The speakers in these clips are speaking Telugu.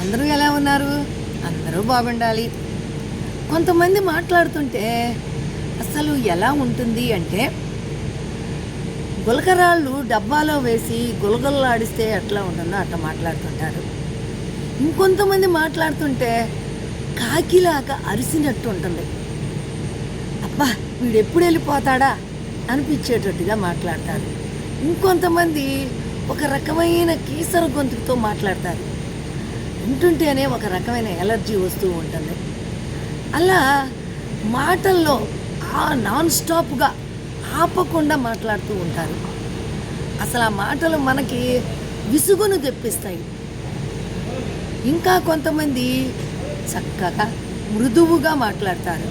అందరూ ఎలా ఉన్నారు? అందరూ బాగుండాలి. కొంతమంది మాట్లాడుతుంటే అసలు ఎలా ఉంటుంది అంటే గులకరాళ్ళు డబ్బాలో వేసి గులగొల్లాడిస్తే ఎట్లా ఉంటుందో అట్లా మాట్లాడుతుంటారు. ఇంకొంతమంది మాట్లాడుతుంటే కాకిలాగా అరిసినట్టు ఉంటుంది. అబ్బా వీడు ఎప్పుడు వెళ్ళిపోతాడా? అనిపించేటట్టుగా మాట్లాడతారు. ఇంకొంతమంది ఒక రకమైన కీసర గొంతుతో మాట్లాడతారు. వింటుంటేనే ఒక రకమైన ఎలర్జీ వస్తూ ఉంటుంది. అలా మాటల్లో ఆ నాన్ స్టాప్గా ఆపకుండా మాట్లాడుతూ ఉంటారు. అసలు ఆ మాటలు మనకి విసుగును తెప్పిస్తాయి. ఇంకా కొంతమంది చక్కగా మృదువుగా మాట్లాడతారు.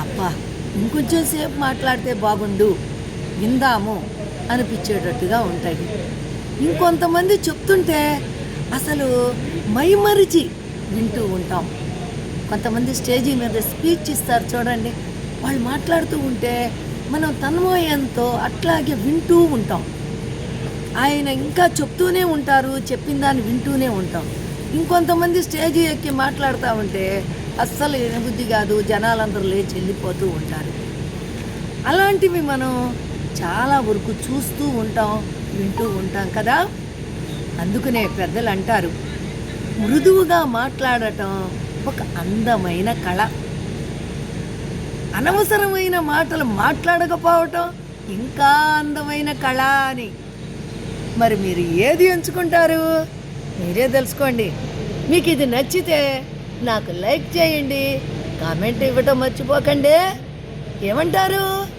అబ్బా ఇంకొంచెం సేపు మాట్లాడితే బాగుండు విందాము అనిపించేటట్టుగా ఉంటాయి. ఇంకొంతమంది చెప్తుంటే అసలు మైమరిచి వింటూ ఉంటాం. కొంతమంది స్టేజీ మీద స్పీచ్ ఇస్తారు చూడండి. వాళ్ళు మాట్లాడుతూ ఉంటే మనం తన్మయంతో అట్లాగే వింటూ ఉంటాం. ఆయన ఇంకా చెప్తూనే ఉంటారు చెప్పిన దాన్ని వింటూనే ఉంటాం. ఇంకొంతమంది స్టేజ్ ఎక్కి మాట్లాడుతూ ఉంటే అస్సలు ఎనబుద్ధి కాదు జనాలందరూ లేచి వెళ్ళిపోతూ ఉంటారు. అలాంటివి మనం చాలా వరకు చూస్తూ ఉంటాం వింటూ ఉంటాం కదా? అందుకనే పెద్దలు అంటారు మృదువుగా మాట్లాడటం ఒక అందమైన కళ. అనవసరమైన మాటలు మాట్లాడకపోవటం ఇంకా అందమైన కళ అని. మరి మీరు ఏది ఎంచుకుంటారు? మీరే తెలుసుకోండి. మీకు ఇది నచ్చితే నాకు లైక్ చేయండి కామెంట్ ఇవ్వటం మర్చిపోకండి. ఏమంటారు?